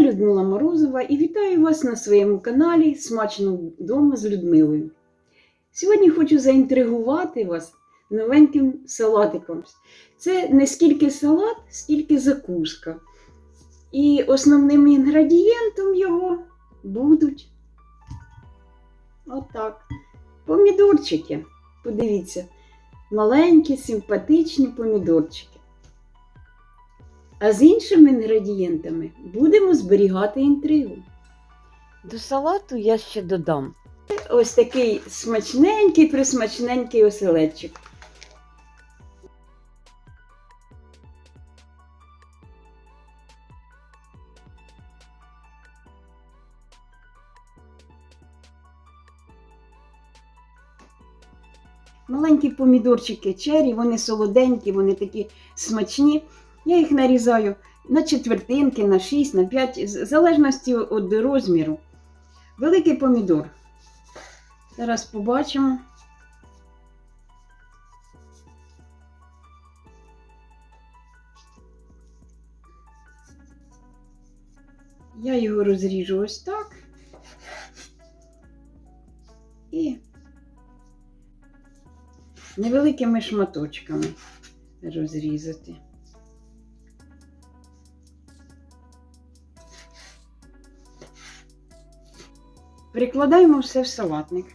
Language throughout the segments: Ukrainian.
Людмила Морозова і вітаю вас на своєму каналі Смачно вдома з Людмилою. Сьогодні хочу заінтригувати вас новеньким салатиком. Це не скільки салат, скільки закуска. І основним інгредієнтом його будуть отак. Помідорчики. Подивіться, маленькі, симпатичні помідорчики. А з іншими інгредієнтами будемо зберігати інтригу. До салату я ще додам ось такий смачненький, присмачненький оселедчик. Маленькі помідорчики чері, вони солоденькі, вони такі смачні. Я їх нарізаю на четвертинки, на 6, на 5, в залежності від розміру. Великий помідор. Зараз побачимо. Я його розріжу ось так. І невеликими шматочками розрізати. Перекладаємо все в салатник.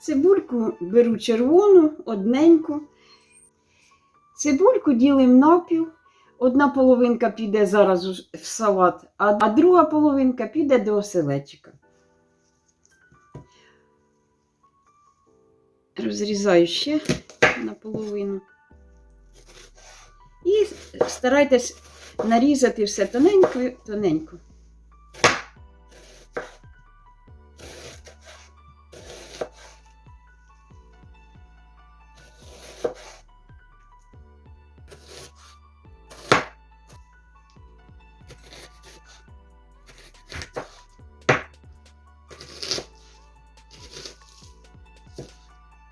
Цибульку беру червону, одненьку. Цибульку ділимо навпіл. Одна половинка піде зараз в салат, а друга половинка піде до оселедчика. Розрізаю ще наполовину. І старайтесь нарізати все тоненько,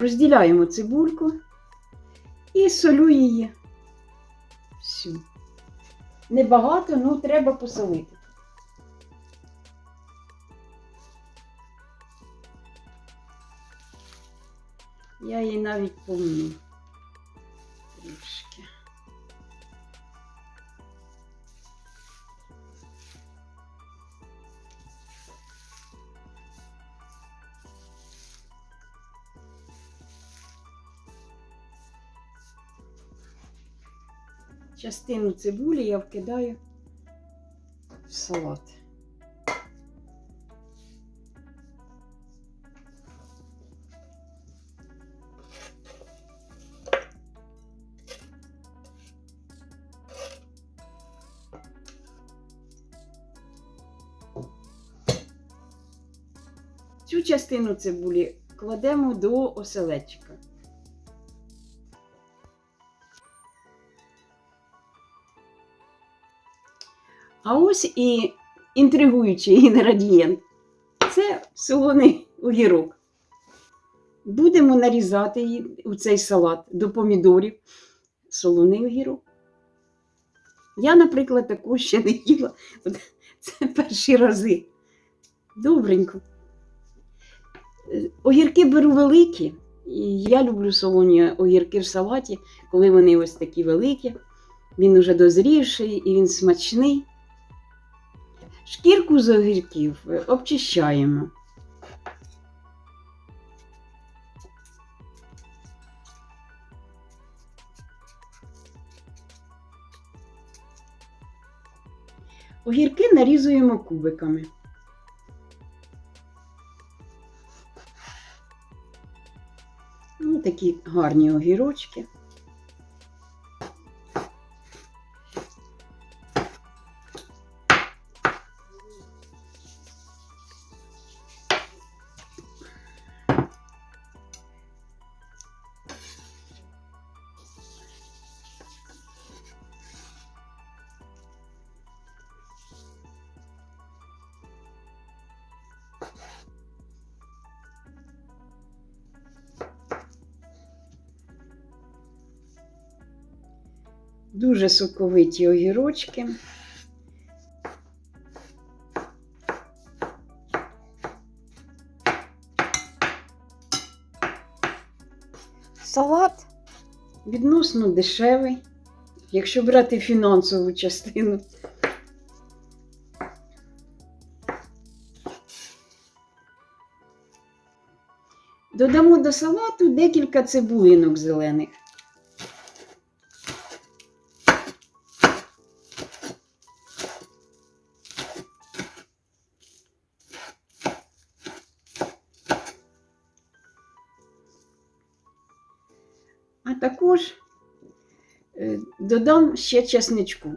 Розділяємо цибульку і солю її. Всю. Небагато, ну треба посолити. Я її навіть помню. Частину цибулі я вкидаю в салат. Цю частину цибулі кладемо до оселедчика. А ось і інтригуючий інгредієнт. Це солоний огірок. Будемо нарізати її у цей салат до помідорів. Солоний огірок. Я, наприклад, таку ще не їла. Це перші рази. Добренько. Е, Огірки беру великі. І я люблю солоні огірки в салаті, коли вони ось такі великі. Він уже дозрівший і він смачний. Шкірку з огірків е, обчищаємо. Огірки нарізуємо кубиками. Ну, такі гарні огірочки. Дуже соковиті огірочки. Салат відносно дешевий, якщо брати фінансову частину. Додамо до салату декілька цибулинок зелених. А також е, додам ще чесничку.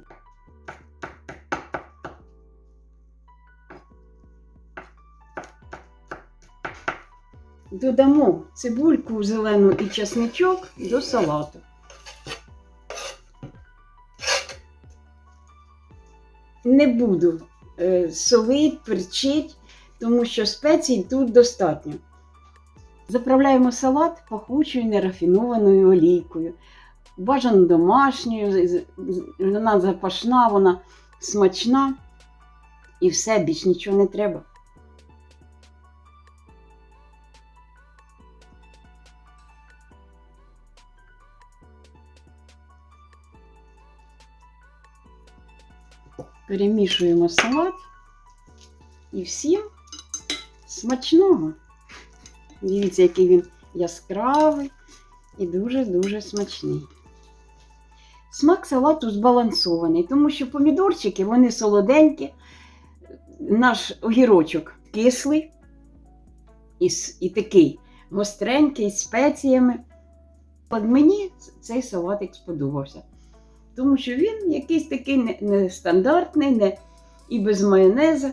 Додамо цибульку зелену і чесничок до салату. Не буду е, солить, перчить, тому що спецій тут достатньо. Заправляємо салат пахучою нерафінованою олійкою. Бажано домашньою, вона запашна, вона смачна. І все, більш нічого не треба. Перемішуємо салат і всім смачного. Дивіться, який він яскравий і дуже-дуже смачний. Смак салату збалансований, тому що помідорчики вони солоденькі, наш огірочок кислий і, і такий гостренький з спеціями. От мені цей салатик сподобався. Тому що він якийсь такий не- нестандартний, не, і без майонеза.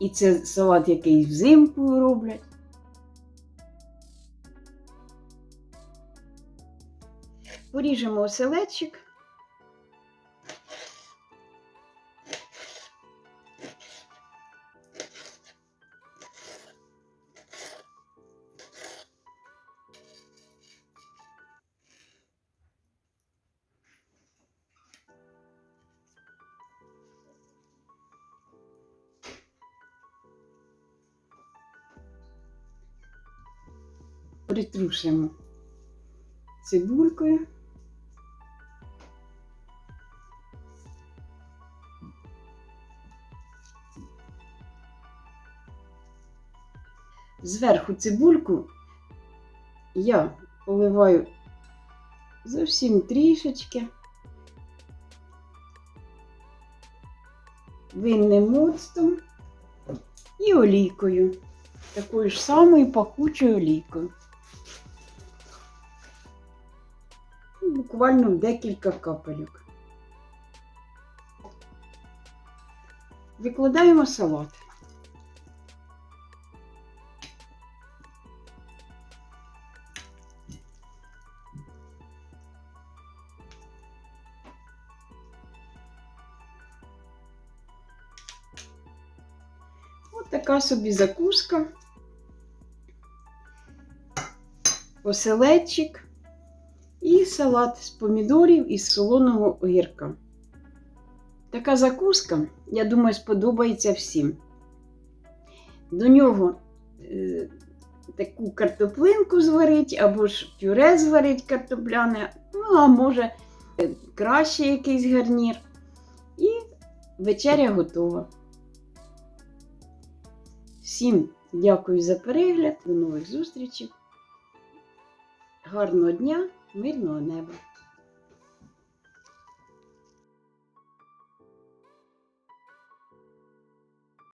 І це салат, який взимку роблять. Поріжемо оселедчик. Притрушимо цибулькою. Зверху цибульку я поливаю зовсім трішечки. Винним моцтом і олійкою. Такою ж самою пахучою олійкою. Буквально декілька капелюк. Викладаємо салат. Така собі закуска. Оселедчик і салат з помідорів і з солоного огірка. Така закуска, я думаю, сподобається всім. До нього е, таку картоплинку зварить, або ж пюре зварить картопляне, ну, а може е, краще якийсь гарнір. І вечеря готова. Всім дякую за перегляд. До нових зустрічей. Гарного дня, мирного неба!